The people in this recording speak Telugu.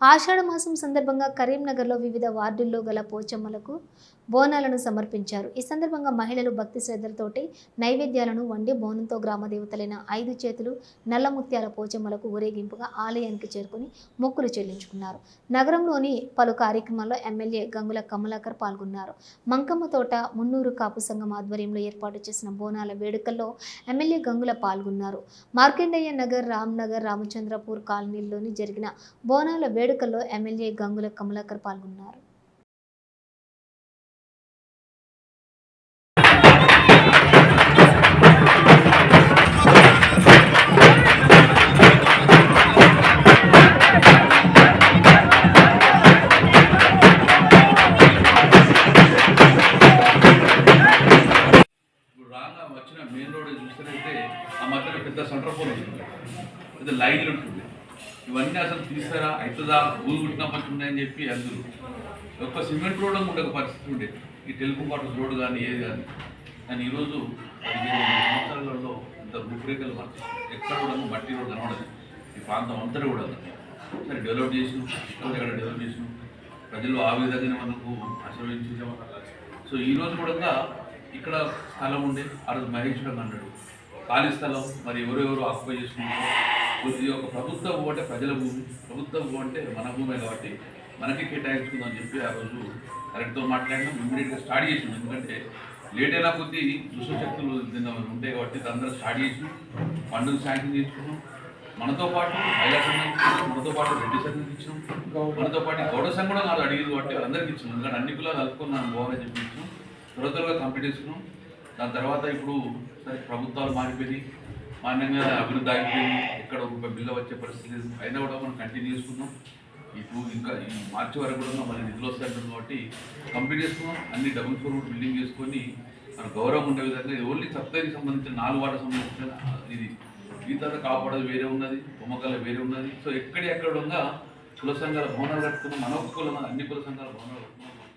ఆషాఢ మాసం సందర్భంగా కరీంనగర్లో వివిధ వార్డుల్లో గల పోచమ్మలకు బోనాలను సమర్పించారు. ఈ సందర్భంగా మహిళలు భక్తి శ్రద్ధలతోటి నైవేద్యాలను వండి బోనంతో గ్రామదేవతలైన ఐదు చేతులు నల్లముత్యాల పోచమ్మలకు ఊరేగింపుగా ఆలయానికి చేరుకుని మొక్కులు చెల్లించుకున్నారు. నగరంలోని పలు కార్యక్రమాల్లో ఎమ్మెల్యే గంగుల కమలాకర్ పాల్గొన్నారు. మంకమ్మ తోట మున్నూరు కాపు సంఘం ఆధ్వర్యంలో ఏర్పాటు చేసిన బోనాల వేడుకల్లో ఎమ్మెల్యే గంగుల పాల్గొన్నారు. మార్కండేయ నగర్ రామ్ నగర్ రామచంద్రపూర్ కాలనీల్లోని జరిగిన బోనాల వేడుక వేడుకల్లో ఎమ్మెల్యే గంగుల కమలాకర్ పాల్గొన్నారు. వచ్చిన మెయిన్ రోడ్ చూసినట్టే ఆ మధ్యలో పెద్ద సెంటర్ ఫోన్ ఉంటుంది పెద్ద లైన్లు ఉంటుంది. ఇవన్నీ అసలు తీస్తారా? అవుతుందా ఊరు కుట్టినా ఉన్నాయని చెప్పి అందరూ. ఒక్క సిమెంట్ రోడ్ ఉండక పరిస్థితి ఉండేది ఈ తెలుగు పాటు రోడ్డు కానీ ఏది కానీ. కానీ ఈరోజు పదిహేను సంవత్సరాలలో ఇంత రూపురేఖలు మార్చి ఎక్కడ కూడా మట్టి రోడ్ కనబడదు. ఈ ప్రాంతం అంతా కూడా సరే డెవలప్ చేసినాం. ఇక్కడ ఎక్కడ డెవలప్ చేసినాం. ప్రజలు ఆ విధంగానే మనకు ఆశీర్వదించాం సో ఈ రోజు కూడా ఇక్కడ స్థలం ఉండే. ఆ రోజు మహేశ్వరం అన్నాడు. ఖాళీ స్థలం. మరి ఎవరెవరు ఆక్యుపై చేసుకుంటారు ఇది ఒక ప్రభుత్వ భూ అంటే ప్రజల భూమి ప్రభుత్వ భూ అంటే మన భూమే కాబట్టి మనకి కేటాయించుకుందని చెప్పి ఆ రోజు కరెక్ట్తో మాట్లాడినాం ఇమ్మీడియట్గా స్టార్ట్ చేసినాం ఎందుకంటే లేట్ అయినా కొద్దీ దుష్టశక్తులు నిన్న ఉంటాయి కాబట్టి అందరూ స్టార్ట్ చేసినాం పండుగ శాంక్షన్ చేసుకున్నాం. మనతో పాటు మహిళా సంఘం ఇచ్చినాం, మనతో పాటు రెడ్డి సంఘం ఇచ్చాం మనతో పాటు గౌడ సంఘం కూడా నాకు అడిగింది కాబట్టి వాళ్ళందరికీ ఇచ్చినాం. ఎందుకంటే అన్ని కులాలు కలుపుకున్నాను పోవాలని చెప్పి ఇచ్చాం త్వర త్వరగా కంప్లీట్ చేసుకున్నాం. దాని తర్వాత ఇప్పుడు సరే ప్రభుత్వాలు మారిపోయి మాన్యంగా అభివృద్ధి ఆగిపోయింది ఎక్కడ ఒక రూపాయి బిల్లు వచ్చే పరిస్థితి లేదు అయినా కూడా మనం కంటిన్యూ చేసుకున్నాం ఇప్పుడు ఇంకా ఈ మార్చి వరకు కూడా మళ్ళీ నిధులు వస్తాయి కాబట్టి కంప్లీట్ చేసుకున్నాం అన్ని డబుల్ ఫ్లోర్ బిల్డింగ్ చేసుకొని మన గౌరవం ఉండే విధంగా ఓన్లీ సప్తైకి సంబంధించిన నాలుగు వాటర్ సంబంధించిన ఇది ఈ తర్వాత కాపాడదు వేరే ఉన్నది బొమ్మకాల వేరే ఉన్నది. సో ఎక్కడెక్కడ ఎక్కడ కుల సంఘాల భవనాలు కట్టుకున్నాం. మన ఒక్క కులం అన్ని కుల సంఘాల భవనాలు కట్టుకున్నాం.